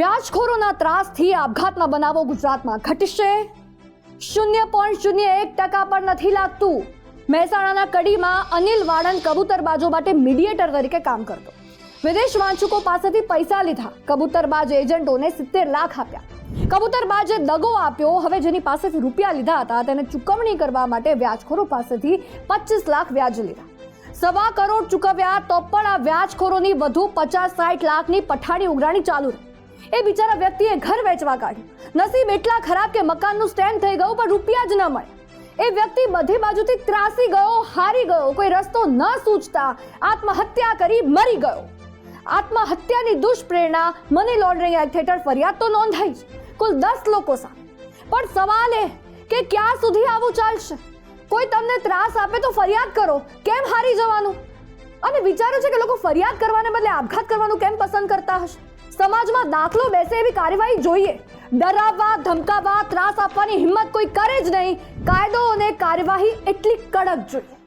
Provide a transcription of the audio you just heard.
વ્યાજખોરોના ત્રાસથી આપઘાતના બનાવો ગુજરાતમાં ઘટશે. શૂન્ય પોઈન્ટ શૂન્ય એક ટકા પણ નથી લાગતું. મહેસાણાના કડીમાં અનિલ વાળંદ કબૂતરબાજો માટે મીડિયેટર તરીકે કામ કરતો. વિદેશ વાંચુકો પાસેથી પૈસા લીધા. કબૂતરબાજ એજન્ટોને સિત્તેર લાખ આપ્યા. કબૂતરબાજે દગો આપ્યો. હવે જેની પાસેથી રૂપિયા લીધા હતા, તેને ચૂકવણી કરવા માટે વ્યાજખોરો પાસેથી પચીસ લાખ વ્યાજ લીધા. સવા કરોડ ચૂકવ્યા તો પણ આ વ્યાજખોરોની વધુ પચાસ સાઠ લાખની પઠાણી ઉઘરાણી ચાલુ રહી. એ બિચારા વ્યક્તિએ ઘર વેચવા કાઢ્યું. નસીબ એટલા ખરાબ કે મકાનનું સ્ટેન્ડ થઈ ગયું, પણ રૂપિયા જ ન મળે. એ વ્યક્તિ બધી બાજુથી ત્રાસી ગયો, હારી ગયો, કોઈ રસ્તો ન સૂચતા આત્મહત્યા કરી મરી ગયો. આત્મહત્યાની દુષ્પ્રેરણા મની લોન્ડરિંગ એક્ટ હેઠળ ફરિયાદ તો નોંધાઈ કુલ દસ લોકો સામે. પણ સવાલ એ કે ક્યાં સુધી આવું ચાલશે? કોઈ તમને ત્રાસ આપે તો ફરિયાદ કરો. કેમ હારી જવાનું? અને વિચારો છે કે લોકો ફરિયાદ કરવાને બદલે આપઘાત કરવાનું કેમ પસંદ કરતા હશે? સમાજમાં દાખલો બેસે એવી કાર્યવાહી જોઈએ. ડરાવવા, ધમકાવવા, ત્રાસ આપવાની હિંમત કોઈ કરે જ નહીં. કાયદો અને કાર્યવાહી એટલી કડક જોઈએ.